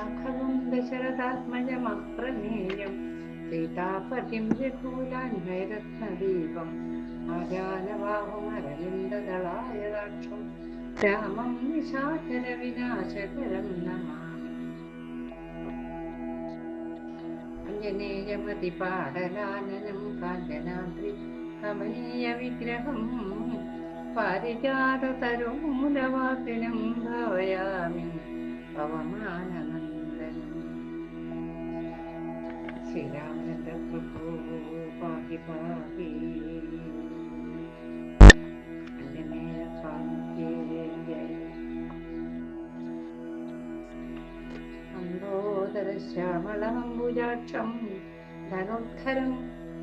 രാഘവം ദശരഥാത്മജമപ്രമേയം സീതാപതിം രഘൂലാന്വയരത്നദീപം ആജാനവാഹുമരവിന്ദദളായതാക്ഷം രാമം നിശാചര വിനാശകരം നമാമി അഞ്ജനേയമതിപാടലാനനം കാഞ്ചനാദ്രി കമനീയ വിഗ്രഹം പാരിജാതതരുമൂലവാസിനം ശ്രീരാമചന്ദ്ര പ്രഭു പാഹി പാഹി അംബോദരശ്യാമളമംബുജാക്ഷം ധനുദ്ധരം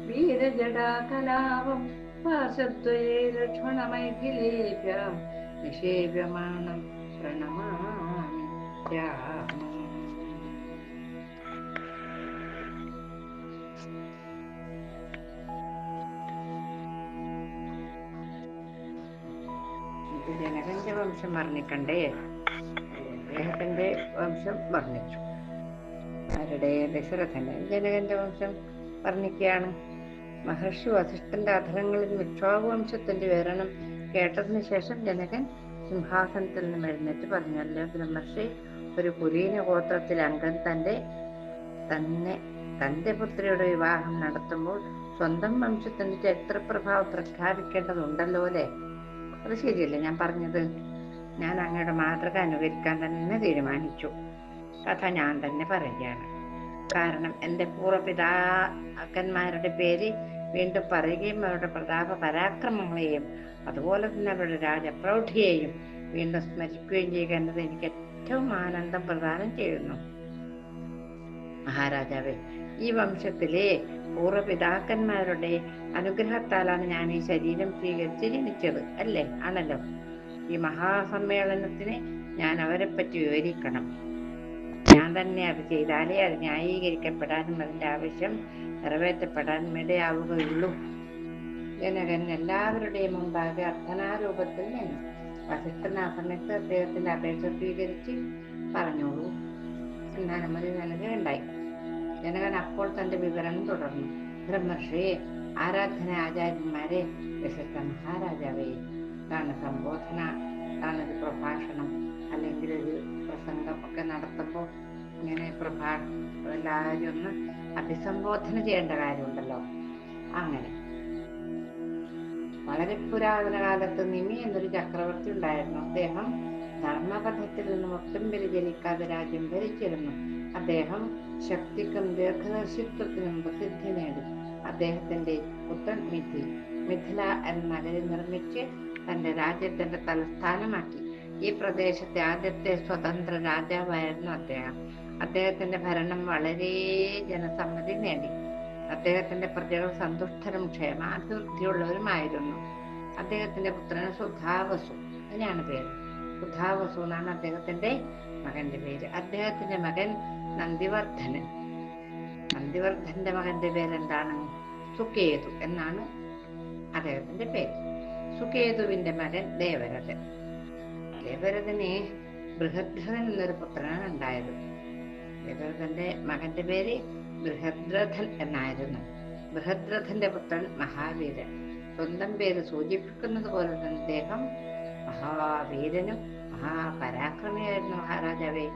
വീരജടാകലാപം പാർശ്വദ്വയേ ലക്ഷ്മണമൈഥിലേഭ്യാം നിഷേവ്യമാണം പ്രണമാമി രാമം. വംശം വർണിക്കണ്ടേ? അദ്ദേഹത്തിന്റെ വംശം വർണിച്ചു. ആരുടെ ദശരഥന്റെ ജനകന്റെ വംശം വർണിക്കുകയാണ്. മഹർഷി വസിഷ്ഠന്റെ അധരങ്ങളിൽ മിക്ഷോഭ വംശത്തിന്റെ വിവരണം കേട്ടതിന് ശേഷം ജനകൻ സിംഹാസനത്തിൽ നിന്നും എഴുന്നേറ്റ് പറഞ്ഞല്ലോ ബ്രഹ്മർഷി ഒരു കുലീന ഗോത്രത്തിൽ അംഗം തന്റെ തന്നെ തന്റെ പുത്രിയുടെ വിവാഹം നടത്തുമ്പോൾ സ്വന്തം വംശത്തിന്റെ ചരിത്രപ്രഭാവം പ്രഖ്യാപിക്കേണ്ടതുണ്ടല്ലോ അല്ലേ? അത് ശരിയല്ലേ ഞാൻ പറഞ്ഞത്? ഞാൻ അങ്ങയുടെ മാതൃക അനുകരിക്കാൻ തന്നെ തീരുമാനിച്ചു. കഥ ഞാൻ തന്നെ പറയുകയാണ്. കാരണം എന്റെ പൂർവപിതാക്കന്മാരുടെ പേര് വീണ്ടും പറയുകയും അവരുടെ പ്രതാപ പരാക്രമങ്ങളെയും അതുപോലെ തന്നെ അവരുടെ രാജപ്രൗഢിയെയും വീണ്ടും സ്മരിക്കുകയും ചെയ്യുക എന്നത് എനിക്ക് ഏറ്റവും ആനന്ദം പ്രദാനം ചെയ്യുന്നു. മഹാരാജാവേ ഈ വംശത്തിലെ പൂർവപിതാക്കന്മാരുടെ അനുഗ്രഹത്താലാണ് ഞാൻ ഈ ശരീരം സ്വീകരിച്ച് ജനിച്ചത് അല്ലേ? ആണല്ലോ? ഈ മഹാസമ്മേളനത്തിന് ഞാൻ അവരെ പറ്റി വിവരിക്കണം ഞാൻ തന്നെ അത് ചെയ്താലേ അത് ന്യായീകരിക്കപ്പെടാനും അതിന്റെ ആവശ്യം നിറവേറ്റപ്പെടാനും ഇടയാവുകയുള്ളൂ. ജനകൻ എല്ലാവരുടെയും മുമ്പാകെ അർത്ഥനാരൂപത്തിൽ നിന്നു സമയത്ത് അദ്ദേഹത്തിന്റെ അപേക്ഷ സ്വീകരിച്ച് പറഞ്ഞോളൂ. എന്ന അനുമതി നൽകുകയുണ്ടായി ജനകൻ അപ്പോൾ തന്റെ വിവരണം തുടർന്നു. ബ്രഹ്മർഷിയെ ആരാധന ആചാര്യന്മാരെ വിശിഷ്ട മഹാരാജാവേ ഇതാണ് സംബോധന? ഒരു പ്രഭാഷണം? അല്ലെങ്കിൽ ഒരു പ്രസംഗം ഒക്കെ നടത്തുമ്പോൾ ഇങ്ങനെ പ്രഭാ എല്ലാവരും ഒന്ന് അഭിസംബോധന ചെയ്യേണ്ട കാര്യമുണ്ടല്ലോ. അങ്ങനെ. വളരെ പുരാതന കാലത്ത് നിമി എന്നൊരു ചക്രവർത്തി ഉണ്ടായിരുന്നു. അദ്ദേഹം ധർമ്മപഥത്തിൽ നിന്നും ഒട്ടും വ്യതിചലിക്കാതെ രാജ്യം ഭരിച്ചിരുന്നു. അദ്ദേഹം ശക്തിക്കും ദീർഘദർശിത്വത്തിനും പ്രസിദ്ധി നേടി. അദ്ദേഹത്തിന്റെ പുത്രൻ മിഥി മിഥില എന്ന നഗരി നിർമ്മിച്ച് തന്റെ രാജ്യത്തിന്റെ തലസ്ഥാനമാക്കി. ഈ പ്രദേശത്തെ ആദ്യത്തെ സ്വതന്ത്ര രാജാവായിരുന്നു അദ്ദേഹം. അദ്ദേഹത്തിന്റെ ഭരണം വളരെ ജനസമ്മതി നേടി. അദ്ദേഹത്തിന്റെ പ്രജകൾ സന്തുഷ്ടരും ക്ഷേമാഭിവൃദ്ധിയുള്ളവരുമായിരുന്നു അദ്ദേഹത്തിന്റെ പുത്രന് സുധാവസു അതിനാണ് പേര്. സുധാവസു എന്നാണ് അദ്ദേഹത്തിന്റെ മകന്റെ പേര്. അദ്ദേഹത്തിന്റെ മകൻ നന്ദിവർദ്ധനൻ. നന്ദിവർദ്ധന്റെ മകന്റെ പേരെന്താണ്? സുകേതു എന്നാണ് അദ്ദേഹത്തിന്റെ പേര്. സുകേതുവിന്റെ മകൻ ദേവരഥൻ. ദേവരഥന് ബൃഹദ്രഥൻ എന്നൊരു പുത്രനാണ് ഉണ്ടായത്. ദേവരഥന്റെ മകന്റെ പേര് ബൃഹദ്രഥൻ എന്നായിരുന്നു. ബൃഹദ്രഥന്റെ പുത്രൻ മഹാവീരൻ. സ്വന്തം പേര് സൂചിപ്പിക്കുന്നത് പോലെ തന്നെ അദ്ദേഹം മഹാവീരനും മഹാപരാക്രമിയായിരുന്നു മഹാരാജാവേ.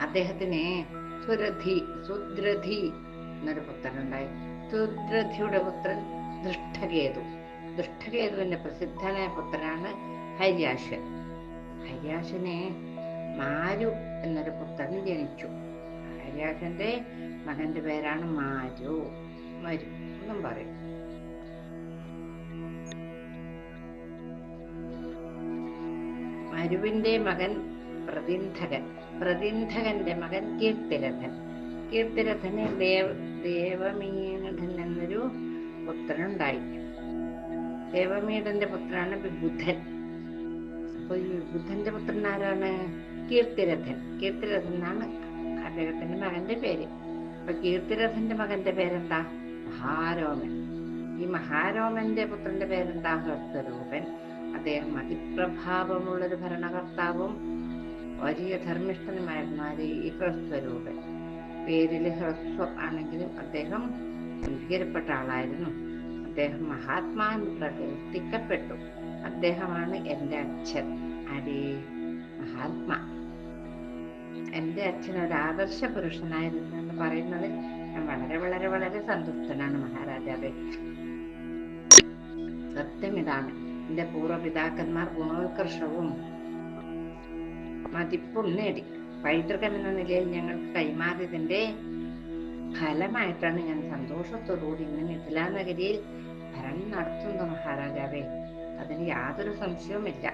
അദ്ദേഹത്തിന് സുരധി സുദ്രധി എന്നൊരു പുത്രനുണ്ടായി. സുദ്രധിയുടെ പുത്രൻ ദൃഷ്ടകേതു. ദൃഷ്ടകേതുവിന്റെ പ്രസിദ്ധനായ പുത്രനാണ് ഹരിയാശൻ. ഹരിയാശനെ മാരു എന്നൊരു പുത്രൻ ജനിച്ചു. ഹരിയാശന്റെ മകന്റെ പേരാണ് മാരു. മരു എന്നും പറയും. മരുവിന്റെ മകൻ പ്രതിന്ധകൻ. പ്രതിന്ധകന്റെ മകൻ കീർത്തിരഥൻ. കീർത്തിരഥന് ദേവ ദേവമീനധൻ എന്നൊരു പുത്രനുണ്ടായി. ദേവമീടന്റെ പുത്രനാണ് ബുദ്ധൻ അപ്പൊ ഈ ബുദ്ധന്റെ പുത്രൻ ആരാണ് കീർത്തിരഥൻ. കീർത്തിരഥൻ എന്നാണ് അദ്ദേഹത്തിന്റെ മകന്റെ പേര്. അപ്പൊ കീർത്തിരഥന്റെ മകന്റെ പേരെന്താ? മഹാരോമൻ. ഈ മഹാരോമന്റെ പുത്രന്റെ പേരെന്താ? ഹസ്തരൂപൻ അദ്ദേഹം അതിപ്രഭാവമുള്ളൊരു ഭരണകർത്താവും വലിയ ധർമ്മിഷ്ഠനുമായിരുന്നു ഈ ഹ്രസ്വരൂപൻ പേരിൽ ഹ്രസ്വം ആണെങ്കിലും അദ്ദേഹം ഗംഭീരപ്പെട്ട ആളായിരുന്നു. അദ്ദേഹം മഹാത്മാവിന് പ്രകീർത്തിക്കപ്പെട്ടു അദ്ദേഹമാണ് എന്റെ അച്ഛൻ. അരേ മഹാത്മാ. എന്റെ അച്ഛൻ ഒരു ആദർശ പുരുഷനായിരുന്നു എന്ന് പറയുന്നത് ഞാൻ വളരെ വളരെ വളരെ സന്തുഷ്ടനാണ് മഹാരാജാവേ. സത്യം ഇതാണ്. എന്റെ പൂർവപിതാക്കന്മാർ ഗുണോത്കർഷവും മതിപ്പും നേടി. പൈതൃകം എന്ന നിലയിൽ ഞങ്ങൾക്ക് കൈമാറിയതിന്റെ ഫലമായിട്ടാണ് ഞാൻ സന്തോഷത്തോടുകൂടി ഇന്ന് മിഥിലാ നഗരിയിൽ ഭരണം നടത്തുന്നു മഹാരാജാവേ അതിന് യാതൊരു സംശയവുമില്ല.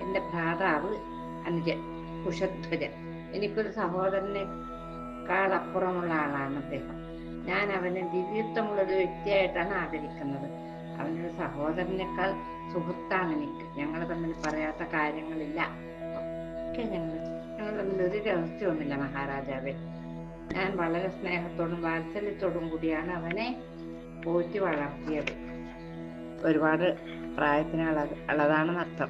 എന്റെ ഭ്രാതാവ് അനുജൻ കുശധ്വജൻ എനിക്കൊരു സഹോദരനേക്കാൾ അപ്പുറമുള്ള ആളാണ് അദ്ദേഹം. ഞാൻ അവനെ ദിവ്യത്വമുള്ള ഒരു വ്യക്തിയായിട്ടാണ് ആദരിക്കുന്നത്. അവനൊരു സഹോദരനേക്കാൾ സുഹൃത്താണ് എനിക്ക്. ഞങ്ങൾ തമ്മിൽ പറയാത്ത കാര്യങ്ങളില്ല. ഒക്കെ ഞങ്ങൾ ഞങ്ങൾ തമ്മിൽ ഒരു രഹസ്യവുമില്ല മഹാരാജാവേ. ഞാൻ വളരെ സ്നേഹത്തോടും വാത്സല്യത്തോടും കൂടിയാണ് അവനെ പോറ്റി വളർത്തിയത്. ഒരുപാട് പ്രായത്തിന് അള അളതാണെന്ന് അർത്ഥം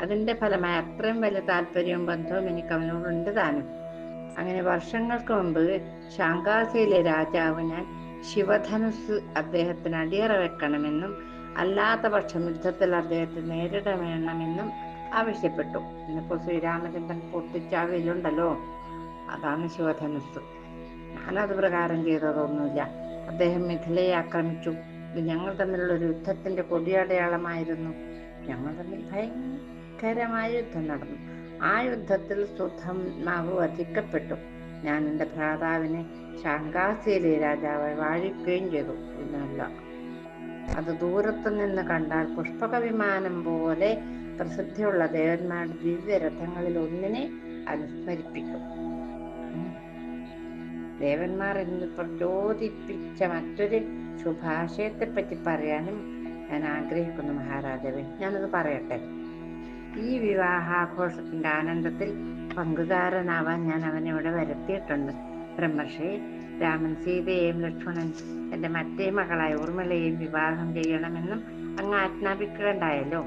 അതിന്റെ ഫലമായി അത്രയും വലിയ താല്പര്യവും ബന്ധവും എനിക്ക് അവനോടുണ്ട് താനും. അങ്ങനെ വർഷങ്ങൾക്ക് മുമ്പ് ശാങ്കാസിയിലെ രാജാവ് ഞാൻ ശിവധനുസ് അദ്ദേഹത്തിന് അടിയറ വെക്കണമെന്നും അല്ലാത്ത പക്ഷം യുദ്ധത്തിൽ അദ്ദേഹത്തെ നേരിടണമെന്നും ആവശ്യപ്പെട്ടു. ഇന്നിപ്പോ ശ്രീരാമചന്ദ്രൻ പൊട്ടിച്ചാവിലുണ്ടല്ലോ. അതാണ് ശിവധനുസ്. ഞാനത് പ്രകാരം ചെയ്തതൊന്നുമില്ല. അദ്ദേഹം മിഥിലയെ ആക്രമിച്ചു. ഞങ്ങൾ തമ്മിലുള്ള ഒരു യുദ്ധത്തിന്റെ കൊടിയടയാളമായിരുന്നു ഞങ്ങൾ തമ്മിൽ ഭയങ്കരമായ യുദ്ധം നടന്നു. ആ യുദ്ധത്തിൽ സുധമാവ് വധിക്കപ്പെട്ടു. ഞാൻ എന്റെ ഭ്രാതാവിനെ ശാങ്കാസിയിലെ രാജാവായി വാഴിക്കുകയും ചെയ്തു. എന്നല്ല അത് ദൂരത്തു നിന്ന് കണ്ടാൽ പുഷ്പക വിമാനം പോലെ പ്രസിദ്ധിയുള്ള ദേവന്മാരുടെ ദിവ്യരഥങ്ങളിൽ ഒന്നിനെ അനുസ്മരിപ്പിക്കും. ദേവന്മാർ എന്ന് പ്രചോദിപ്പിച്ച മറ്റൊരു ശുഭാശയത്തെ പറ്റി പറയാനും ഞാൻ ആഗ്രഹിക്കുന്നു മഹാരാജാവേ. ഞാനത് പറയട്ടെ. ഈ വിവാഹാഘോഷത്തിന്റെ ആനന്ദത്തിൽ പങ്കുകാരനാവാൻ ഞാൻ അവനെ ഇവിടെ വരുത്തിയിട്ടുണ്ട്. ബ്രഹ്മർഷി രാമൻ സീതയെയും ലക്ഷ്മണൻ എന്റെ മറ്റേ മകളായ ഊർമിളയെയും വിവാഹം ചെയ്യണമെന്നും അങ്ങ് ആജ്ഞാപിക്കുകയുണ്ടായല്ലോ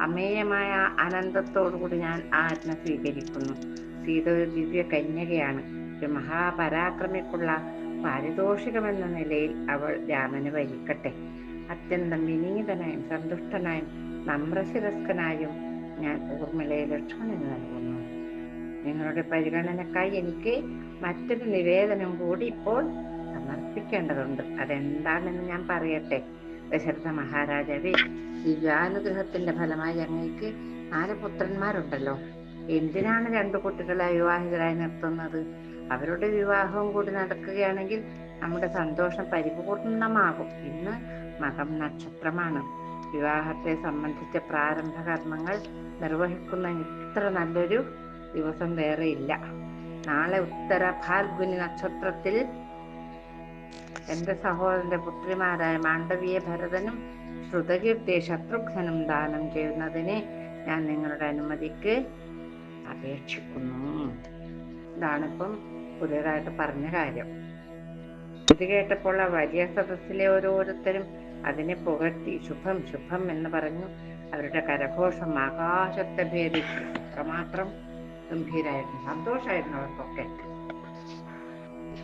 അമേയമായ ആനന്ദത്തോടുകൂടി ഞാൻ ആജ്ഞ സ്വീകരിക്കുന്നു. സീത ഒരു ദിവ്യ കന്യകയാണ് ഒരു മഹാപരാക്രമിക്കുള്ള പാരിതോഷികമെന്ന നിലയിൽ അവൾ രാമന് വരിക്കട്ടെ. അത്യന്തം വിനീതനായും സന്തുഷ്ടനായും നമ്രശിരസ്കനായും ഞാൻ ഊർമിളയെ ലക്ഷ്മണന് നൽകുന്നു. നിങ്ങളുടെ പരിഗണനക്കായി എനിക്ക് മറ്റൊരു നിവേദനം കൂടി ഇപ്പോൾ സമർപ്പിക്കേണ്ടതുണ്ട്. അതെന്താണെന്ന് ഞാൻ പറയട്ടെ. ദശരഥ മഹാരാജാവേ ദിവ്യാനുഗ്രഹത്തിന്റെ ഫലമായി അങ്ങേക്ക് നാല് പുത്രന്മാരുണ്ടല്ലോ. എന്തിനാണ് രണ്ടു കുട്ടികളെ വിവാഹിതരായി നിർത്തുന്നത്? അവരുടെ വിവാഹവും കൂടി നടക്കുകയാണെങ്കിൽ നമ്മുടെ സന്തോഷം പരിപൂർണമാകും. ഇന്ന് മകം നക്ഷത്രമാണ്. വിവാഹത്തെ സംബന്ധിച്ച പ്രാരംഭ കർമ്മങ്ങൾ നിർവഹിക്കുന്ന ഇത്ര നല്ലൊരു ദിവസം വേറെ ഇല്ല. നാളെ ഉത്തര ഫാൽഗുനി നക്ഷത്രത്തിൽ എന്റെ സഹോദരന്റെ പുത്രിമാരായ മാണ്ഡവിയെ ഭരതനും ശ്രുതകീർത്തിയെ ശത്രുഘ്നും ദാനം ചെയ്യുന്നതിനെ ഞാൻ നിങ്ങളുടെ അനുമതിക്ക് അപേക്ഷിക്കുന്നു. ഇതാണിപ്പം പുതിയതായിട്ട് പറഞ്ഞ കാര്യം. ഇത് കേട്ടപ്പോൾ ആ വലിയ സദസ്സിലെ ഓരോരുത്തരും അതിനെ പുകഴ്ത്തി ശുഭം ശുഭം എന്ന് പറഞ്ഞു. അവരുടെ കരഘോഷം ആകാശത്തെ ഭേദിച്ചു അത്രമാത്രം ഗംഭീരായിരുന്നു. സന്തോഷമായിരുന്നു അവർക്കൊക്കെ.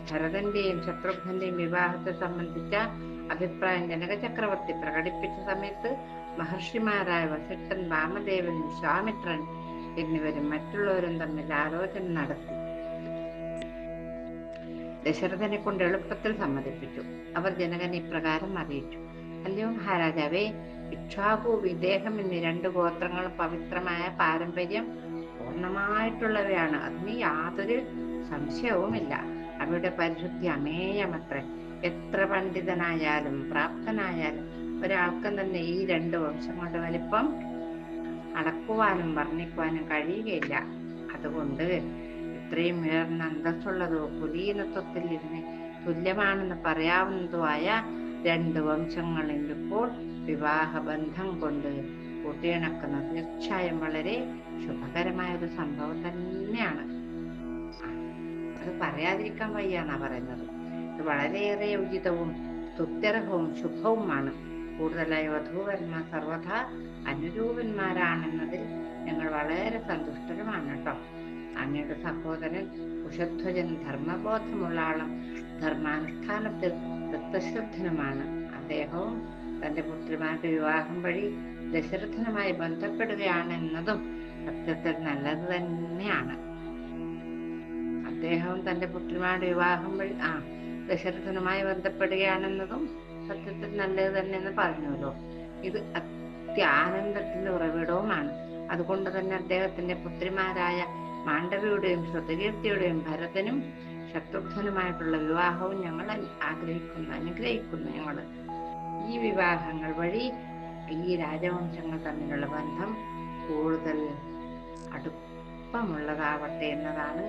ഭരതന്റെയും ശത്രുഘ്നന്റെയും വിവാഹത്തെ സംബന്ധിച്ച അഭിപ്രായം ജനക ചക്രവർത്തി പ്രകടിപ്പിച്ച സമയത്ത് മഹർഷിമാരായ വസിഷ്ഠൻ വാമദേവൻ വിശ്വാമിത്രൻ എന്നിവരും മറ്റുള്ളവരും തമ്മിൽ ആലോചന നടത്തി. ദശരഥനെ കൊണ്ട് എളുപ്പത്തിൽ സമ്മതിപ്പിച്ചു. അവർ ജനകൻ ഇപ്രകാരം അറിയിച്ചു. അല്ലയോ മഹാരാജാവേ ഇക്ഷാഹു വിദേഹം എന്നീ രണ്ട് ഗോത്രങ്ങളും പവിത്രമായ പാരമ്പര്യം പൂർണമായിട്ടുള്ളവയാണ്. അതിന് യാതൊരു സംശയവുമില്ല. അവയുടെ പരിശുദ്ധി അമേയമത്രേ. എത്ര പണ്ഡിതനായാലും പ്രാപ്തനായാലും ഒരാൾക്കും തന്നെ ഈ രണ്ട് വംശങ്ങളുടെ വലിപ്പം അളക്കുവാനും വർണിക്കുവാനും കഴിയുകയില്ല. അതുകൊണ്ട് ഇത്രയും ഉയർന്ന അന്തസ്സുള്ളതോ കുലീനത്വത്തിൽ ഇതിന് തുല്യമാണെന്ന് പറയാവുന്നതുമായ രണ്ട് വംശങ്ങളിൽ ഇപ്പോൾ വിവാഹബന്ധം കൊണ്ട് കൂട്ടിയിണക്കുന്നത് തീർച്ചയായും വളരെ ശുഭകരമായ ഒരു സംഭവം തന്നെയാണ്. അത് പറയാതിരിക്കാൻ വയ്യാണ് പറയുന്നത്. ഇത് വളരെയേറെ ഉചിതവും തുത്യർഹവും ശുഭവുമാണ്. കൂടുതലായി വധൂവന്മാർ സർവഥാ അനുരൂപന്മാരാണെന്നതിൽ ഞങ്ങൾ വളരെ സന്തുഷ്ടരുമാണ് കേട്ടോ. അങ്ങയുടെ സഹോദരൻ കുശധ്വജൻ ധർമ്മബോധമുള്ള ആളും ധർമാനുഷ്ഠാനത്തിൽ വൃത്തശ്രദ്ധനുമാണ് അദ്ദേഹവും തന്റെ പുത്രിമാരുടെ വിവാഹം വഴി ദശരഥനുമായി ബന്ധപ്പെടുകയാണെന്നതും സത്യത്തിൽ നല്ലത് തന്നെയാണ്. അദ്ദേഹവും തന്റെ പുത്രിമാരുടെ വിവാഹം വഴി ആ ദശരഥനുമായി ബന്ധപ്പെടുകയാണെന്നതും സത്യത്തിൽ നല്ലത് തന്നെ എന്ന് പറഞ്ഞുവല്ലോ. ഇത് അത്യാനന്ദത്തിന്റെ ഉറവിടവുമാണ്. അതുകൊണ്ട് തന്നെ അദ്ദേഹത്തിന്റെ പുത്രിമാരായ മാണ്ഡവിയുടെയും ശ്രുതകീർത്തിയുടെയും ഭരതനും ശത്രുഘ്നുമായിട്ടുള്ള വിവാഹവും ഞങ്ങൾ ആഗ്രഹിക്കുന്നു അനുഗ്രഹിക്കുന്നു ഞങ്ങൾ ഈ വിവാഹങ്ങൾ വഴി ഈ രാജവംശങ്ങൾ തമ്മിലുള്ള ബന്ധം കൂടുതൽ അടുപ്പമുള്ളതാവട്ടെ എന്നതാണ്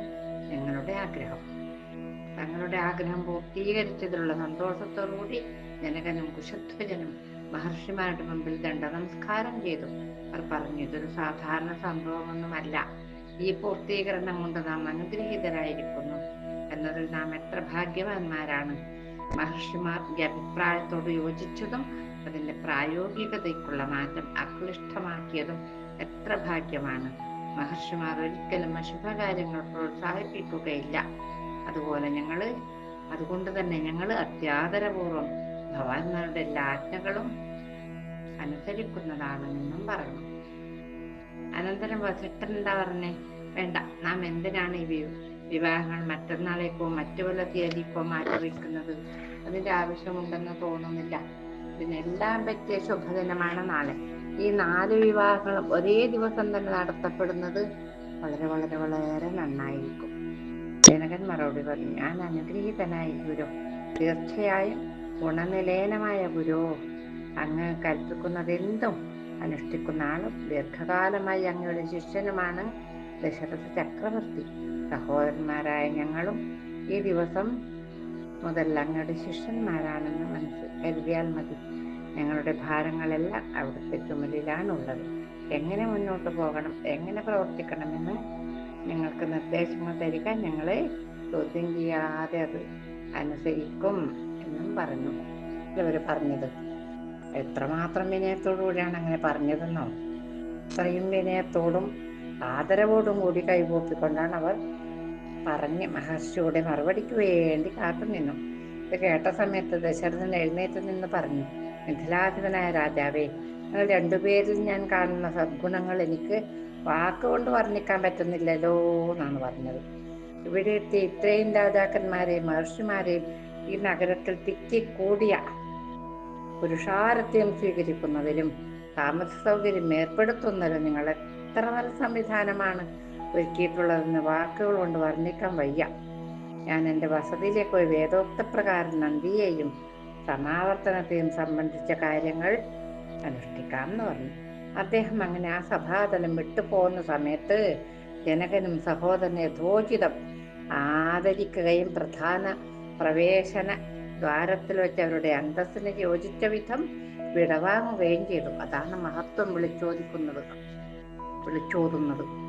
ഞങ്ങളുടെ ആഗ്രഹം. തങ്ങളുടെ ആഗ്രഹം പൂർത്തീകരിച്ചതിലുള്ള സന്തോഷത്തോടുകൂടി ജനകനും കുശധ്വജനും മഹർഷിമാരുടെ മുമ്പിൽ ദണ്ഡ നമസ്കാരം ചെയ്തു. അവർ പറഞ്ഞു ഇതൊരു സാധാരണ സംഭവമൊന്നുമല്ല. ഈ പൂർത്തീകരണം കൊണ്ട് നാം അനുഗ്രഹീതരായിരിക്കുന്നു എന്നതിൽ നാം എത്ര ഭാഗ്യവാന്മാരാണ്. മഹർഷിമാർ ഈ അഭിപ്രായത്തോട് യോജിച്ചതും അതിന്റെ പ്രായോഗികതയ്ക്കുള്ള മാറ്റം അക്ലിഷ്ടമാക്കിയതും എത്ര ഭാഗ്യമാണ്. മഹർഷിമാർ ഒരിക്കലും അശുഭകാര്യങ്ങൾ പ്രോത്സാഹിപ്പിക്കുകയില്ല. അതുപോലെ ഞങ്ങൾ അതുകൊണ്ട് തന്നെ ഞങ്ങൾ അത്യാദരപൂർവം ഭഗവാന്മാരുടെ എല്ലാ ആജ്ഞകളും അനുസരിക്കുന്നതാണ് എന്നും പറഞ്ഞു. അനന്തരം വസിഷ്ഠൻ എന്താ പറഞ്ഞേ? വേണ്ട നാം എന്തിനാണ് ഈ വിവാഹങ്ങൾ മറ്റന്നാളേക്കോ മറ്റു വല്ല തീയതിക്കോ മാറ്റി വയ്ക്കുന്നത് അതിന്റെ ആവശ്യമുണ്ടെന്ന് തോന്നുന്നില്ല. ഇതിനെല്ലാം പറ്റിയ ശുഭദിനമാണ് നാളെ. ഈ നാല് വിവാഹങ്ങളും ഒരേ ദിവസം തന്നെ നടത്തപ്പെടുന്നത് വളരെ വളരെ വളരെ നന്നായിരിക്കും. ജനകൻ മറുപടി പറഞ്ഞു ഞാൻ അനുഗ്രഹീതനായി ഗുരു. തീർച്ചയായും ഗുണനിലേനമായ ഗുരു. അങ്ങ് കൽപ്പിക്കുന്നതെന്തും അനുഷ്ഠിക്കുന്ന ആളും ദീർഘകാലമായി അങ്ങയുടെ ശിഷ്യനുമാണ് ദശരഥ ചക്രവർത്തി. സഹോദരന്മാരായ ഞങ്ങളും ഈ ദിവസം മുതൽ അങ്ങയുടെ ശിഷ്യന്മാരാണെന്ന് മനസ്സിൽ കരുതിയാൽ മതി. ഞങ്ങളുടെ ഭാരങ്ങളെല്ലാം അവിടുത്തെ ചുമലിലാണുള്ളത്. എങ്ങനെ മുന്നോട്ട് പോകണം എങ്ങനെ പ്രവർത്തിക്കണമെന്ന് ഞങ്ങൾക്ക് നിർദ്ദേശങ്ങൾ തരിക ഞങ്ങളെ ചോദ്യം ചെയ്യാതെ അത് അനുസരിക്കും എന്നും പറഞ്ഞു. ഇവർ പറഞ്ഞത് എത്രമാത്രം വിനയത്തോടുകൂടിയാണ് അങ്ങനെ പറഞ്ഞതെന്നോ? അത്രയും വിനയത്തോടും ആദരവോടും കൂടി കൈകൂപ്പിക്കൊണ്ടാണ് അവർ പറഞ്ഞ് മഹർഷിയുടെ മറുപടിക്ക് വേണ്ടി കാത്തു നിന്നു ഇത് കേട്ട സമയത്ത് ദശരഥൻ എഴുന്നേറ്റ് നിന്ന് പറഞ്ഞു മിഥിലാധിപനായ രാജാവേ നിങ്ങൾ രണ്ടുപേരിൽ ഞാൻ കാണുന്ന സദ്ഗുണങ്ങൾ എനിക്ക് വാക്കുകൊണ്ട് വർണിക്കാൻ പറ്റുന്നില്ലല്ലോ എന്നാണ് പറഞ്ഞത്. ഇവിടെ എത്തിയ ഇത്രയും രാജാക്കന്മാരെയും മഹർഷിമാരെയും ഈ നഗരത്തിൽ തിക്കിക്കൂടിയ പുരുഷാരത്തെയും സ്വീകരിക്കുന്നതിലും താമസ സൗകര്യം ഏർപ്പെടുത്തുന്നതിലും നിങ്ങൾ എത്ര നല്ല സംവിധാനമാണ്. ഒരുക്കിയിട്ടുള്ളതെന്ന് വാക്കുകൾ കൊണ്ട് വർണിക്കാൻ വയ്യ. ഞാൻ എന്റെ വസതിയിലേക്ക് പോയി വേദോക്ത പ്രകാരം നന്ദിയെയും സമാവർത്തനത്തെയും സംബന്ധിച്ച കാര്യങ്ങൾ അനുഷ്ഠിക്കാം എന്ന് പറഞ്ഞു. അദ്ദേഹം അങ്ങനെ ആ സഭാതലം വിട്ടുപോകുന്ന സമയത്ത് ജനകനും സഹോദരനെ യഥോചിതം ആദരിക്കുകയും പ്രധാന പ്രവേശന ദ്വാരത്തിൽ വെച്ച് അവരുടെ അന്തസ്സിന് യോജിച്ച വിധം വിടവാങ്ങുകയും ചെയ്തു. അതാണ് മഹത്വം വിളിച്ചോദിക്കുന്നത്. വിളിച്ചോതുന്നത്.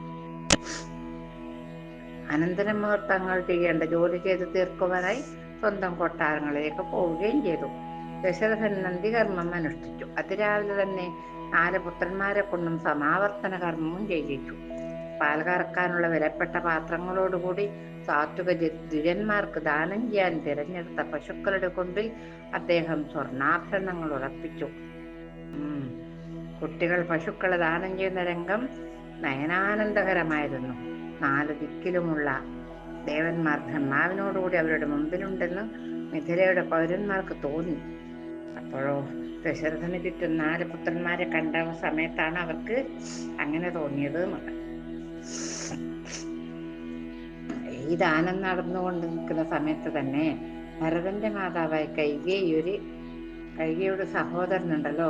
അനന്തരം അവർ തങ്ങൾ ചെയ്യേണ്ട ജോലി ചെയ്ത് തീർക്കുവാനായി സ്വന്തം കൊട്ടാരങ്ങളിലേക്ക് പോവുകയും ചെയ്തു. ദശരഥൻ നന്ദികർമ്മം അനുഷ്ഠിച്ചു. അതിരാവിലെ തന്നെ നാല് പുത്രന്മാരെ കൊണ്ടും സമാവർത്തന കർമ്മവും ചെയ്യിച്ചു. പാൽ കറക്കാനുള്ള വിലപ്പെട്ട പാത്രങ്ങളോടുകൂടി സാത്വിക ദ്വിജന്മാർക്ക് ദാനം ചെയ്യാൻ തിരഞ്ഞെടുത്ത പശുക്കളുടെ കൊമ്പിൽ അദ്ദേഹം സ്വർണാഭരണങ്ങൾ ഉറപ്പിച്ചു. കുട്ടികൾ പശുക്കളെ ദാനം ചെയ്യുന്ന രംഗം നയനാനന്ദകരമായിരുന്നു. നാല് ദിക്കിലുമുള്ള ദേവന്മാർ ബ്രഹ്മാവിനോടുകൂടി അവരുടെ മുമ്പിലുണ്ടെന്ന് മിഥിലയുടെ പൗരന്മാർക്ക് തോന്നി. അപ്പോഴോ ദശരഥന് ചുറ്റും നാല് പുത്രന്മാരെ കണ്ട സമയത്താണ് അവർക്ക് അങ്ങനെ തോന്നിയത് എന്നുള്ളത് ഈ ദാനം നടന്നുകൊണ്ട് നിൽക്കുന്ന സമയത്ത് തന്നെ ഭരതന്റെ മാതാവായ കൈകേയി ഒരു കൈകയുടെ സഹോദരനുണ്ടല്ലോ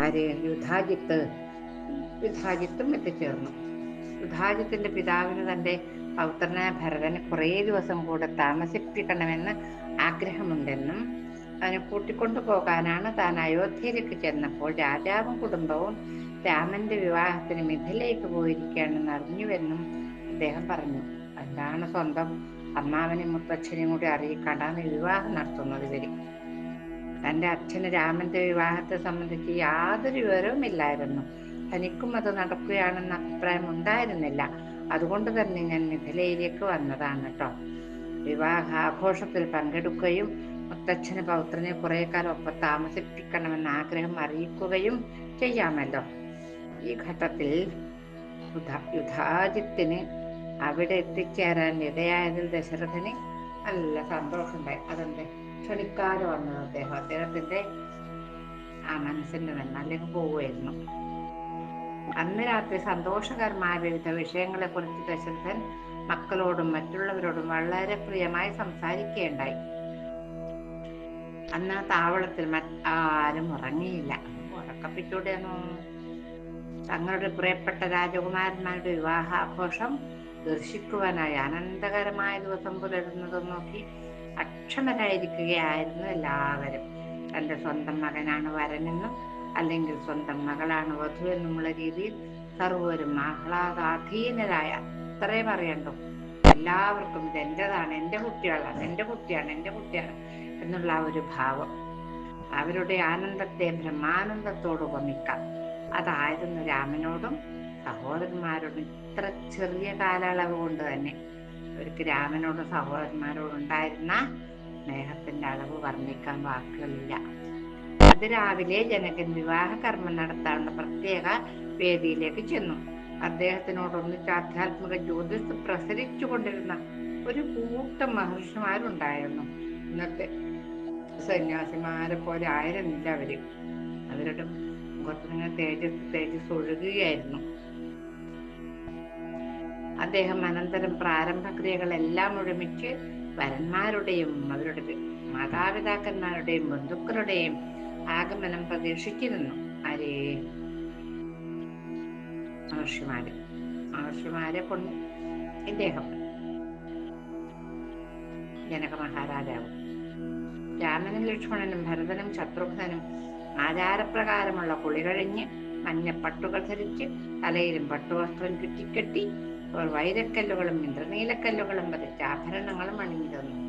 ആര്? യുധാജിത്ത് യുദ്ധാജിത്തും എത്തിച്ചേർന്നു. യുദ്ധാജിത്തിന്റെ പിതാവിന് തന്റെ പൗത്രനായ ഭരതനെ കുറേ ദിവസം കൂടെ താമസിപ്പിക്കണമെന്ന് ആഗ്രഹമുണ്ടെന്നും അവനെ കൂട്ടിക്കൊണ്ടു പോകാനാണ് താൻ അയോധ്യയിലേക്ക് ചെന്നപ്പോൾ രാജാവും കുടുംബവും രാമന്റെ വിവാഹത്തിന് മിഥിലേക്ക് പോയിരിക്കുകയാണെന്ന് അറിഞ്ഞുവെന്നും അദ്ദേഹം പറഞ്ഞു. എന്താണ് സ്വന്തം അമ്മാവനെയും മുത്തച്ഛനെയും കൂടി അറിയിക്കാണ്ടാണ് വിവാഹം നടത്തുന്നത് ഇവർ. തന്റെ അച്ഛന് രാമന്റെ വിവാഹത്തെ സംബന്ധിച്ച് യാതൊരു വിവരവും ഇല്ലായിരുന്നു. തനിക്കും അത് നടക്കുകയാണെന്ന അഭിപ്രായം ഉണ്ടായിരുന്നില്ല. അതുകൊണ്ട് തന്നെ ഞാൻ മിഥിലയിലേക്ക് വന്നതാണ് കേട്ടോ. വിവാഹാഘോഷത്തിൽ പങ്കെടുക്കുകയും മുത്തച്ഛന് പൗത്രനെ കുറെ കാലം ഒപ്പം താമസിപ്പിക്കണമെന്ന ആഗ്രഹം അറിയിക്കുകയും ചെയ്യാമല്ലോ. ഈ ഘട്ടത്തിൽ യുധ- യുധാജിത്തിന് അവിടെ എത്തിച്ചേരാൻ ഇടയായതിൽ ദശരഥന് നല്ല സന്തോഷമുണ്ടായി. അതെന്ത്? ക്ഷണിക്കാതെ വന്നത് അദ്ദേഹം. അദ്ദേഹത്തിന്റെ ആ മനസ്സിന്റെ നന്നാലേക്ക് പോവുമായിരുന്നു അന്ന് രാത്രി സന്തോഷകരമായ വിവിധ വിഷയങ്ങളെ കുറിച്ച് ദശരഥൻ മക്കളോടും മറ്റുള്ളവരോടും വളരെ പ്രിയമായി സംസാരിക്കുകയുണ്ടായി. അന്ന് ആ താവളത്തിൽ ആരും ഉറങ്ങിയില്ല. ഉറക്കപ്പിച്ചൂടെ തങ്ങളുടെ പ്രിയപ്പെട്ട രാജകുമാരന്മാരുടെ വിവാഹാഘോഷം ദർശിക്കുവാനായി അനന്തകരമായ ദിവസം പുലരുന്നതും നോക്കി അക്ഷമരായിരിക്കുകയായിരുന്നു എല്ലാവരും. തന്റെ സ്വന്തം മകനാണ് വരനെന്നും അല്ലെങ്കിൽ സ്വന്തം മകളാണ് വധു എന്നുമുള്ള രീതിയിൽ സർവരും ആഹ്ലാദാധീനരായ. അത്രേ അറിയണ്ടോ എല്ലാവർക്കും ഇത് എന്റെതാണ് എന്റെ കുട്ടികളാണ്. എന്റെ കുട്ടിയാണ്. എന്റെ കുട്ടിയാണ് എന്നുള്ള ആ ഒരു ഭാവം. അവരുടെ ആനന്ദത്തെ ബ്രഹ്മാനന്ദത്തോട് ഉപമിക്കാം. അതായിരുന്നു രാമനോടും സഹോദരന്മാരോടും ഇത്ര ചെറിയ കാലയളവ് കൊണ്ട് തന്നെ അവർക്ക് രാമനോടും സഹോദരന്മാരോടും ഉണ്ടായിരുന്ന സ്നേഹത്തിന്റെ അളവ് വർണിക്കാൻ വാക്കുകളില്ല. അതിരാവിലെ ജനകൻ വിവാഹ കർമ്മം നടത്താനുള്ള പ്രത്യേക വേദിയിലേക്ക് ചെന്നു. അദ്ദേഹത്തിനോടൊന്നിച്ച് ആധ്യാത്മിക ജ്യോതിസ് പ്രസരിച്ചു കൊണ്ടിരുന്ന ഒരു കൂട്ടം മഹർഷിമാരുണ്ടായിരുന്നു. ഇന്നത്തെ സന്യാസിമാരെ പോലെ ആയിരുന്നില്ല അവർ. അവരുടെ മുഖത്തിങ്ങനെ തേജസ് തേജസ് ഒഴുകുകയായിരുന്നു അദ്ദേഹം അനന്തരം പ്രാരംഭക്രിയകളെല്ലാം ഒരുമിച്ച് വരന്മാരുടെയും അവരുടെ മാതാപിതാക്കന്മാരുടെയും ബന്ധുക്കളുടെയും ആഗമനം പ്രതീക്ഷിച്ചിരുന്നു. ആരേ? മഹർഷിമാര്. മഹർഷിമാരെ കൊണ്ട് ഇദ്ദേഹം. ജനക മഹാരാജാവ് രാമനും ലക്ഷ്മണനും ഭരതനും ശത്രുഘ്നനും ആചാരപ്രകാരമുള്ള കുളി കഴിഞ്ഞ് മഞ്ഞ പട്ടുകൾ ധരിച്ച് തലയിലും പട്ടുവസ്ത്രം ചുറ്റിക്കെട്ടി അവർ വൈരക്കല്ലുകളും ഇന്ദ്രനീലക്കല്ലുകളും പതിച്ച ആഭരണങ്ങളും അണിഞ്ഞിരുന്നു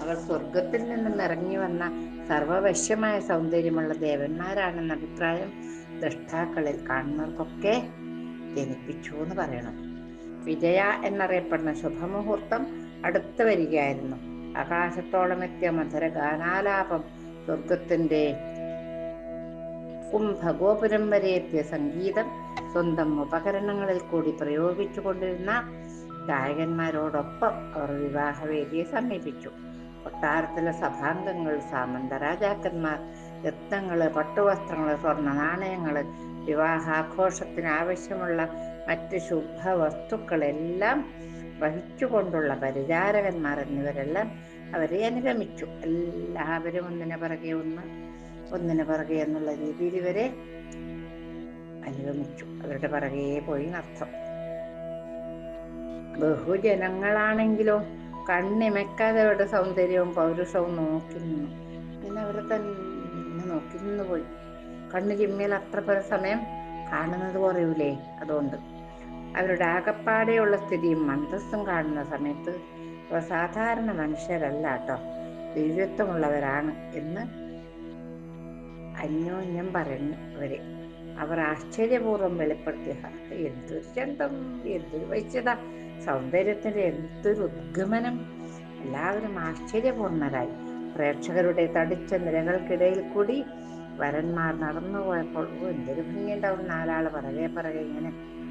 അവർ സ്വർഗത്തിൽ നിന്നും ഇറങ്ങി വന്ന സർവവശ്യമായ സൗന്ദര്യമുള്ള ദേവന്മാരാണെന്ന അഭിപ്രായം ദ്രഷ്ടാക്കളിൽ കാണുന്നവർക്കൊക്കെ ജനിപ്പിച്ചു എന്ന് പറയണം. വിജയ എന്നറിയപ്പെടുന്ന ശുഭമുഹൂർത്തം അടുത്തു വരികയായിരുന്നു. ആകാശത്തോളം എത്തിയ മധുര ഗാനാലാപം സ്വർഗത്തിന്റെ കുംഭഗോപുരം വരെ എത്തിയ സംഗീതം സ്വന്തം ഉപകരണങ്ങളിൽ കൂടി പ്രയോഗിച്ചു കൊണ്ടിരുന്ന ഗായകന്മാരോടൊപ്പം അവർ വിവാഹവേദിയെ സമീപിച്ചു. കൊട്ടാരത്തിലെ സഭാംഗങ്ങൾ സാമന്ത രാജാക്കന്മാർ രത്നങ്ങൾ പട്ടുവസ്ത്രങ്ങൾ സ്വർണ നാണയങ്ങൾ വിവാഹാഘോഷത്തിന് ആവശ്യമുള്ള മറ്റ് ശുഭ വസ്തുക്കളെല്ലാം വഹിച്ചുകൊണ്ടുള്ള പരിചാരകന്മാർ എന്നിവരെല്ലാം അവരെ അനുഗമിച്ചു. എല്ലാവരും ഒന്നിനെ പിറകെ ഒന്ന് ഒന്നിന് പിറകെ എന്നുള്ള രീതിയിൽ ഇവരെ അനുഗമിച്ചു. അവരുടെ പിറകെ പോയി അർത്ഥം ബഹുജനങ്ങളാണെങ്കിലോ കണ്ണിമയ്ക്കാതെ അവരുടെ സൗന്ദര്യവും പൗരുഷവും നോക്കി നിന്നു. പിന്നെ അവരെ തന്നെ നോക്കി നിന്ന് പോയി. കണ്ണു ചിമ്മിയാൽ അത്ര പല സമയം കാണുന്നത് കുറയൂലേ അതുകൊണ്ട്. അവരുടെ ആകപ്പാടെയുള്ള സ്ഥിതിയും മന്ദസ്സും കാണുന്ന സമയത്ത് അവർ സാധാരണ മനുഷ്യരല്ല കേട്ടോ. ദിവ്യത്വമുള്ളവരാണ് എന്ന് അന്യോന്യം പറഞ്ഞു അവരെ അവർ ആശ്ചര്യപൂർവം വെളിപ്പെടുത്തിയ "ഹ, എന്തൊരു ചന്തം എന്തൊരു വൈശ്യത സൗന്ദര്യത്തിന്റെ എന്തൊരു ഉദ്ഗമനം. എല്ലാവരും ആശ്ചര്യപൂർണരായി. പ്രേക്ഷകരുടെ തടിച്ച നിരകൾക്കിടയിൽ കൂടി വരന്മാർ നടന്നു പോയപ്പോൾ "ഓ, എന്തൊരു ഭംഗിയുണ്ടാവും. നാലാൾ പറകെ പറകെ ഇങ്ങനെ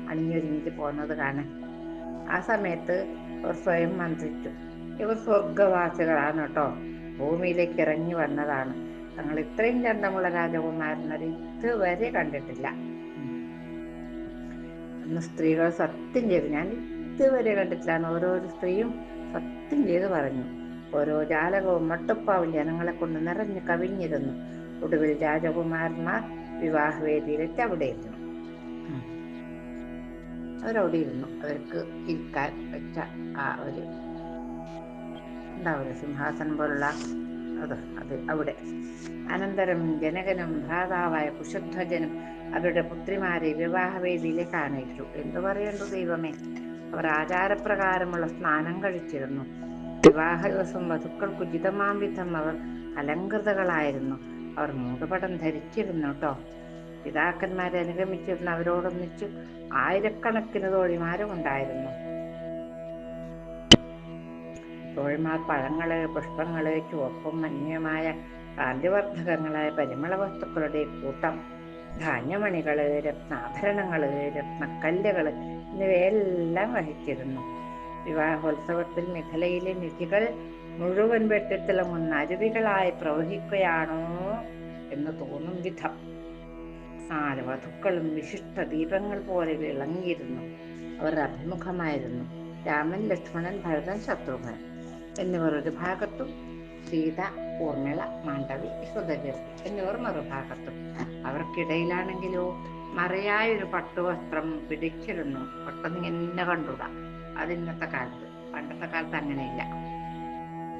അണിഞ്ഞൊരുങ്ങിട്ട് പോകുന്നത് കാണാൻ. ആ സമയത്ത് അവർ സ്വയം മന്ത്രിച്ചു. ഇവർ സ്വർഗവാസികളാണ് കേട്ടോ. ഭൂമിയിലേക്ക് ഇറങ്ങി വന്നതാണ്. തങ്ങൾ ഇത്രയും ചന്തമുള്ള രാജകുമാരനെ ഇതുവരെ കണ്ടിട്ടില്ല. അന്ന് സ്ത്രീകൾ സത്യം ചെയ്തു ഞാൻ ഇതുവരെ കണ്ടിട്ടില്ല ഓരോരോ സ്ത്രീയും സത്യം ചെയ്ത് പറഞ്ഞു ഓരോ ജാലകവും മട്ടുപ്പാവും ജനങ്ങളെ കൊണ്ട് നിറഞ്ഞു കവിഞ്ഞിരുന്നു ഒടുവിൽ രാജകുമാരന്മാർ വിവാഹവേദിയിലെത്തി അവിടെ ഇരുന്നു. അവരവിടെ ഇരുന്നു അവർക്ക് ഇരിക്കാൻ വെച്ച ആ ഒരു ഉണ്ടാവില്ല സിംഹാസനം പോലുള്ള അത് അത് അവിടെ. അനന്തരം ജനകനും ഭ്രാതാവായ കുശധ്വജനും അവരുടെ പുത്രിമാരെ വിവാഹവേദിയിലേക്ക് ആനയിച്ചു എന്തു പറയണ്ടു ദൈവമേ? അവർ ആചാരപ്രകാരമുള്ള സ്നാനം കഴിച്ചിരുന്നു. വിവാഹ ദിവസം വധുക്കൾക്ക് ഉചിതമാം വിധം അവർ അലങ്കൃതകളായിരുന്നു. അവർ മൂടുപടം ധരിച്ചിരുന്നു കേട്ടോ. പിതാക്കന്മാരെ അനുഗമിച്ചിരുന്ന അവരോടൊന്നിച്ച് ആയിരക്കണക്കിന് തോഴിമാരും ഉണ്ടായിരുന്നു തോഴിമാർ പഴങ്ങൾ പുഷ്പങ്ങൾ ചുവപ്പും മഞ്ഞയുമായ കാന്തിവർദ്ധകങ്ങളായ പരിമള വസ്തുക്കളുടെ കൂട്ടം. ധാന്യമണികൾ രത്നാഭരണങ്ങൾ രത്നക്കല്ലുകൾ എന്നിവയെല്ലാം വഹിച്ചിരുന്നു. വിവാഹോത്സവത്തിൽ മിഥിലയിലെ നിധികൾ മുഴുവൻ വെട്ടിത്തിളങ്ങുന്ന അരുവികളായി പ്രവഹിക്കുകയാണോ എന്ന് തോന്നും വിധം നാല് വധുക്കളും വിശിഷ്ട ദീപങ്ങൾ പോലെ വിളങ്ങിയിരുന്നു. അവർ അഭിമുഖമായിരുന്നു. രാമൻ ലക്ഷ്മണൻ ഭരതൻ ശത്രുഘ്നൻ. എന്നിവർ ഒരു ഭാഗത്തും സീത ഊർമിള മാണ്ഡവി സുതജർ എന്നിവർ മറുഭാഗത്തും. അവർക്കിടയിലാണെങ്കിലോ മറയായൊരു പട്ടുവസ്ത്രം പിടിച്ചിരുന്നു. പെട്ടെന്ന് എന്നെ കണ്ടുകൂടാ. അത് ഇന്നത്തെ കാലത്ത്. പണ്ടത്തെ കാലത്ത് അങ്ങനെയില്ല.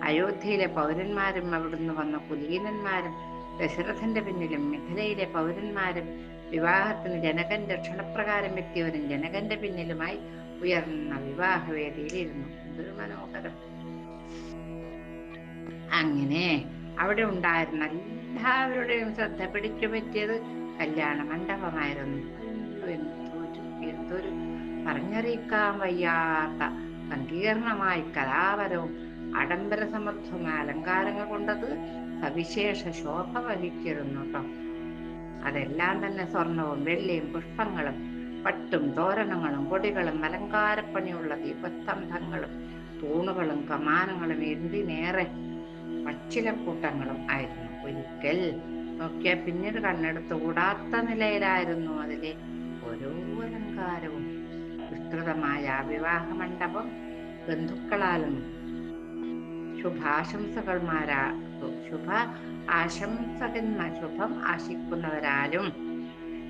അയോധ്യയിലെ പൗരന്മാരും അവിടുന്ന് വന്ന കുലീനന്മാരും ദശരഥന്റെ പിന്നിലും മിഥിലയിലെ പൗരന്മാരും വിവാഹത്തിന് ജനകന്റെ ക്ഷണപ്രകാരം എത്തിയവരും ജനകന്റെ പിന്നിലുമായി ഉയർന്ന വിവാഹവേദിയിലിരുന്നു. എന്തൊരു മനോഹരം. അങ്ങനെ അവിടെ ഉണ്ടായിരുന്ന എല്ലാവരുടെയും ശ്രദ്ധ പിടിച്ചു പറ്റിയത് കല്യാണ മണ്ഡപമായിരുന്നു. എന്തൊരു എന്തൊരു പറഞ്ഞറിയിക്കാൻ വയ്യാത്ത സങ്കീർണമായി കലാപരവും ആഡംബര സമർത്ഥമായ അലങ്കാരങ്ങൾ കൊണ്ടത് സവിശേഷ ശോഭ വഹിച്ചിരുന്നു കേട്ടോ. അതെല്ലാം തന്നെ സ്വർണവും വെള്ളിയും പുഷ്പങ്ങളും പട്ടും തോരണങ്ങളും കൊടികളും അലങ്കാരപ്പണിയുള്ള ദീപസ്തംഭങ്ങളും തൂണുകളും കമാനങ്ങളും എന്തിനേറെ പച്ചിലക്കൂട്ടങ്ങളും ആയിരുന്നു ഒരിക്കൽ. നോക്കിയാൽ പിന്നീട് കണ്ണെടുത്ത് കൂടാത്ത നിലയിലായിരുന്നു അതിലെ ഓരോ അലങ്കാരവും. വിസ്തൃതമായ വിവാഹ മണ്ഡപം ബന്ധുക്കളാലും ശുഭാശംസകൾമാരാ ശുഭ ആശംസകന്മാർ ശുഭം ആശിക്കുന്നവരാലും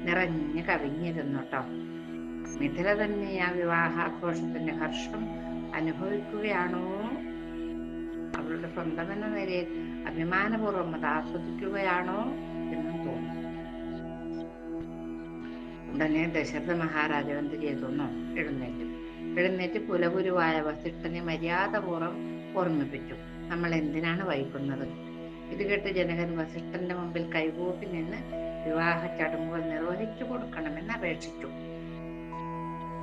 നിറഞ്ഞു കവിഞ്ഞിരുന്നു കേട്ടോ മിഥില തന്നെ ആ വിവാഹാഘോഷത്തിന്റെ ഹർഷം അനുഭവിക്കുകയാണോ? അവളുടെ സ്വന്തം എന്ന നിലയിൽ അഭിമാനപൂർവം അത് ആസ്വദിക്കുകയാണോ എന്നും തോന്നി. ഉടനെ ദശരഥ മഹാരാജാവ് എന്ത് ചെയ്തു എഴുന്നേറ്റു. എഴുന്നേറ്റ് കുലഗുരുവായ വസിഷ്ഠനെ മര്യാദപൂർവം ഓർമ്മിപ്പിച്ചു. നമ്മൾ എന്തിനാണ് വൈകുന്നത്? ഇത് കേട്ട് ജനകൻ വസിഷ്ഠന്റെ മുമ്പിൽ കൈകൂപ്പി നിന്ന് വിവാഹ ചടങ്ങുകൾ നിർവഹിച്ചു കൊടുക്കണമെന്ന് അപേക്ഷിച്ചു.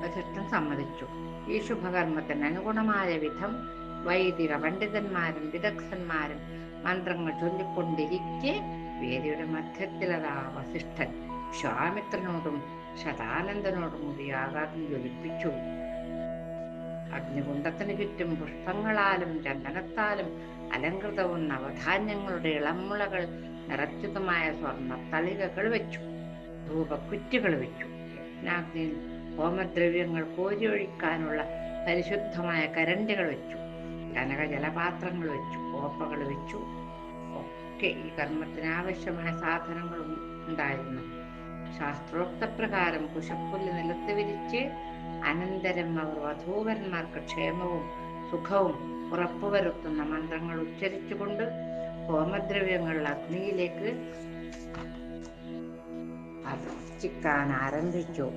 വസിഷ്ഠൻ സമ്മതിച്ചു. ഈ ശുഭകർമ്മത്തിന് അനുഗുണമായ വിധം വൈദിക പണ്ഡിതന്മാരും വിദഗ്ധന്മാരും മന്ത്രങ്ങൾ ചൊല്ലിക്കൊണ്ടിരിക്കെ വേദിയുടെ മധ്യത്തിലതാ വസിഷ്ഠൻ വിശ്വാമിത്രനോടും ശതാനന്ദനോടും ആകാശം ജ്വലിപ്പിച്ചു. അഗ്നികുണ്ടത്തിന് ചുറ്റും പുഷ്പങ്ങളാലും ചന്ദനത്താലും അലങ്കൃതവും നവധാന്യങ്ങളുടെ ഇളമുളകൾ നിറച്ചതുമായ സ്വർണ തളികകൾ വെച്ചു. ധൂപക്കുറ്റികൾ വെച്ചു. യജ്ഞാഗ്നിയിൽ ഹോമദ്രവ്യങ്ങൾ കോരിയൊഴിക്കാനുള്ള പരിശുദ്ധമായ കരണ്ടികൾ വെച്ചു. കനക ജലപാത്രങ്ങൾ വെച്ചു കോപ്പകൾ വെച്ചു. ഒക്കെ ഈ കർമ്മത്തിന് ആവശ്യമായ സാധനങ്ങളും ഉണ്ടായിരുന്നു. ശാസ്ത്രോക്ത പ്രകാരം കുശപ്പുല്ല് നിലത്ത് വിരിച്ച് അനന്തരം അവർ വധൂവരന്മാർക്ക് ക്ഷേമവും സുഖവും ഉറപ്പുവരുത്തുന്ന മന്ത്രങ്ങൾ ഉച്ചരിച്ചുകൊണ്ട് ഹോമദ്രവ്യങ്ങൾ അഗ്നിയിലേക്ക് അർച്ചിക്കാൻ ആരംഭിച്ചു.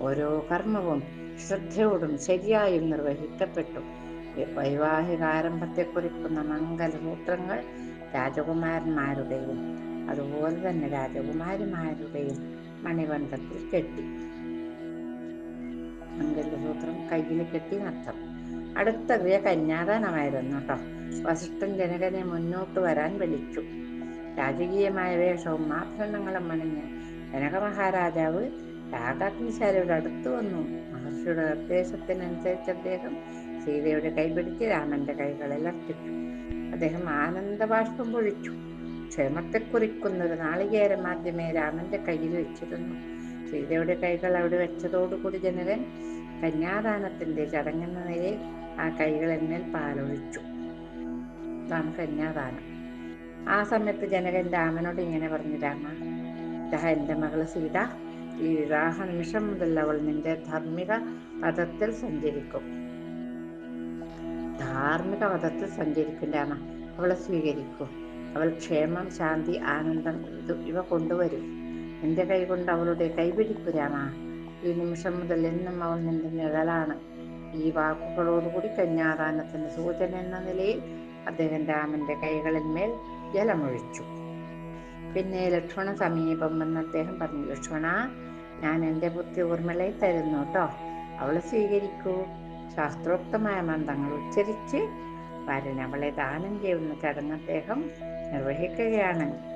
ഓരോ കർമ്മവും ശ്രദ്ധയോടും ശരിയായും നിർവഹിക്കപ്പെട്ടു. വൈവാഹിക ആരംഭത്തെ കുറിക്കുന്ന മംഗലസൂത്രങ്ങൾ രാജകുമാരന്മാരുടെയും അതുപോലെ തന്നെ രാജകുമാരിമാരുടെയും മണിബന്ധത്തിൽ കെട്ടി. മംഗലസൂത്രം കയ്യിൽ കെട്ടി നർത്തം അടുത്ത ക്രിയ കന്യാദാനമായിരുന്നു കേട്ടോ. വസിഷ്ഠൻ ജനകനെ മുന്നോട്ട് വരാൻ വിളിച്ചു. രാജകീയമായ വേഷവും ആഭരണങ്ങളും അണിഞ്ഞ് ജനക മഹാരാജാവ് രാഗാഗ്നിശാലയുടെ അടുത്ത് വന്നു. മഹർഷിയുടെ നിർദ്ദേശത്തിനനുസരിച്ച് അദ്ദേഹം സീതയുടെ കൈപിടിച്ച് രാമന്റെ കൈകളിൽ അർപ്പിച്ചു. അദ്ദേഹം ആനന്ദബാഷ്പം പൊഴിച്ചു. ക്ഷേമത്തെ കുറിക്കുന്ന ഒരു നാളികേരം ആദ്യമേ രാമന്റെ കയ്യിൽ വെച്ചിരുന്നു. സീതയുടെ കൈകൾ അവിടെ വെച്ചതോടുകൂടി ജനകൻ കന്യാദാനത്തിന്റെ ചടങ്ങെന്ന നിലയിൽ ആ കൈകൾ എന്മേൽ പാലൊഴിച്ചു. ഇതാണ് കന്യാദാനം. ആ സമയത്ത് ജനകൻ രാമനോട് ഇങ്ങനെ പറഞ്ഞു രാമ ഇതാ എന്റെ മകൾ സീത. ഈ വിവാഹ നിമിഷം മുതൽ അവൾ നിന്റെ ധാർമ്മിക പദത്തിൽ സഞ്ചരിക്കും. ധാർമ്മിക പദത്തിൽ സഞ്ചരിക്കുന്നതാണ് അവളെ സ്വീകരിക്കൂ. അവൾ ക്ഷേമം ശാന്തി ആനന്ദം ഇവ കൊണ്ടുവരും. നിന്റെ കൈ കൊണ്ട് അവളുടെ കൈപിടിക്കൂ രാമ ഈ നിമിഷം മുതൽ എന്നും അവൾ നിന്റെ നിഴലാണ്. ഈ വാക്കുകളോടുകൂടി കന്യാദാനത്തിന്റെ സൂചന എന്ന നിലയിൽ അദ്ദേഹം രാമന്റെ കൈകളിന്മേൽ ജലമൊഴിച്ചു. പിന്നെ ലക്ഷ്മണ സമീപം എന്ന് അദ്ദേഹം പറഞ്ഞു ലക്ഷ്മണ ഞാൻ എന്റെ ബുദ്ധി ഊർമിളയെ തരുന്നു കേട്ടോ അവളെ സ്വീകരിക്കൂ. ശാസ്ത്രോക്തമായ മന്ത്രങ്ങൾ ഉച്ചരിച്ച് വരൻ അവളെ ദാനം ചെയ്യുന്ന ചടങ്ങ് അദ്ദേഹം നിർവഹിക്കുകയാണ്.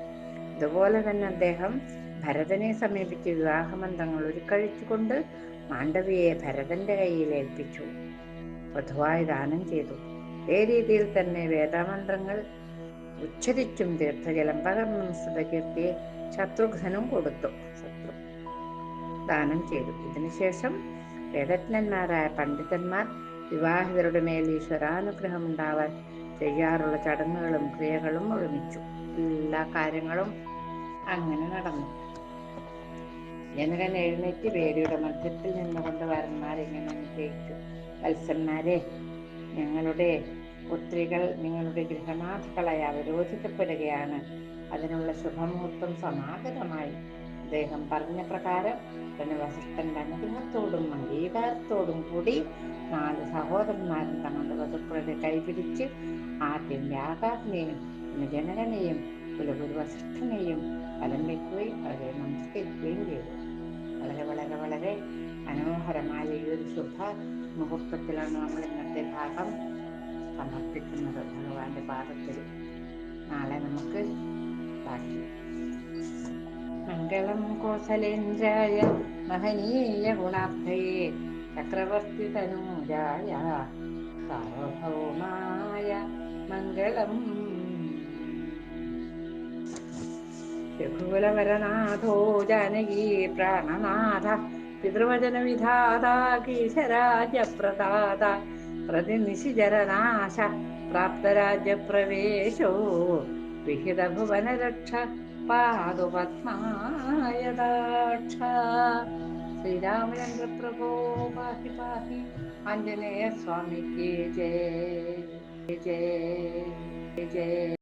അതുപോലെ തന്നെ അദ്ദേഹം ഭരതനെ സമീപിച്ച് വിവാഹമന്ത്രങ്ങൾ ഉരുക്കഴിച്ചുകൊണ്ട് മാണ്ഡവിയെ ഭരതന്റെ കയ്യിൽ ഏൽപ്പിച്ചു. പൊതുവായി ദാനം ചെയ്തു. അതേ രീതിയിൽ തന്നെ വേദമന്ത്രങ്ങൾ ഉച്ചരിച്ചും തീർത്ഥജലം പകർന്നും സ്തുതകീർത്തിയെ ശത്രുഘ്നും കൊടുത്തു. ശത്രു ദാനം ചെയ്തു. ഇതിനുശേഷം വേദജ്ഞന്മാരായ പണ്ഡിതന്മാർ വിവാഹിതരുടെ മേൽ ഈശ്വരാനുഗ്രഹം ഉണ്ടാവാൻ ചെയ്യാറുള്ള ചടങ്ങുകളും ക്രിയകളും ഒരുമിച്ചു. എല്ലാ കാര്യങ്ങളും അങ്ങനെ നടന്നു. ജനകൻ എഴുന്നേറ്റ് വേദിയുടെ മധ്യത്തിൽ നിന്നുകൊണ്ട് വരന്മാരിങ്ങനെ നിശ്ചയിച്ചു വത്സന്മാരെ ഞങ്ങളുടെ പുത്രികൾ നിങ്ങളുടെ ഗൃഹനാഥകളായി അവരോധിക്കപ്പെടുകയാണ് അതിനുള്ള ശുഭമുഹൂർത്തം സമാഗതമായി. അദ്ദേഹം പറഞ്ഞ പ്രകാരം തന്നെ വസിഷ്ഠന്റെ അനുഗ്രഹത്തോടും അംഗീകാരത്തോടും കൂടി നാല് സഹോദരന്മാരും തങ്ങളുടെ വധുക്കളുടെ കൈപിടിച്ച് ആദ്യം വ്യാകാരനെയും പിന്നെ ജനകനെയും കുലഗുരു വസിഷ്ഠനെയും ഫലം വെക്കുകയും അവരെ നമസ്കരിക്കുകയും ചെയ്തു. വളരെ വളരെ വളരെ മനോഹരമായ ഈ ഒരു ശുഭ മുഹൂർത്തത്തിലാണ് നമ്മൾ ഇന്നത്തെ ഭാഗം സമർപ്പിക്കുന്നത്. ഭഗവാന്റെ പാദത്തിൽ നാളെ നമുക്ക് മംഗളം കോസലേന്ദ്രായ മഹനീയ ഗുണാബ്ധയെ ചക്രവർത്തി തനൂജായ സാർവഭൗമായ മംഗളം. രഘുകുലവരനാഥോ ജാനകീ പ്രാണനാഥ. പിതൃവചന വിധാത പ്രതിനിശിജരനാശ പ്രാപ്തരാജ്യപ്രവേശോ വിഹിത ഭുവനരക്ഷ പാതുപത്മായ ദാക്ഷ ശ്രീരാമചന്ദ്ര പ്രഭോ പാഹി പാഹി. ആഞ്ജനേയ സ്വാമിക്ക് ജയ ജയ ജയ.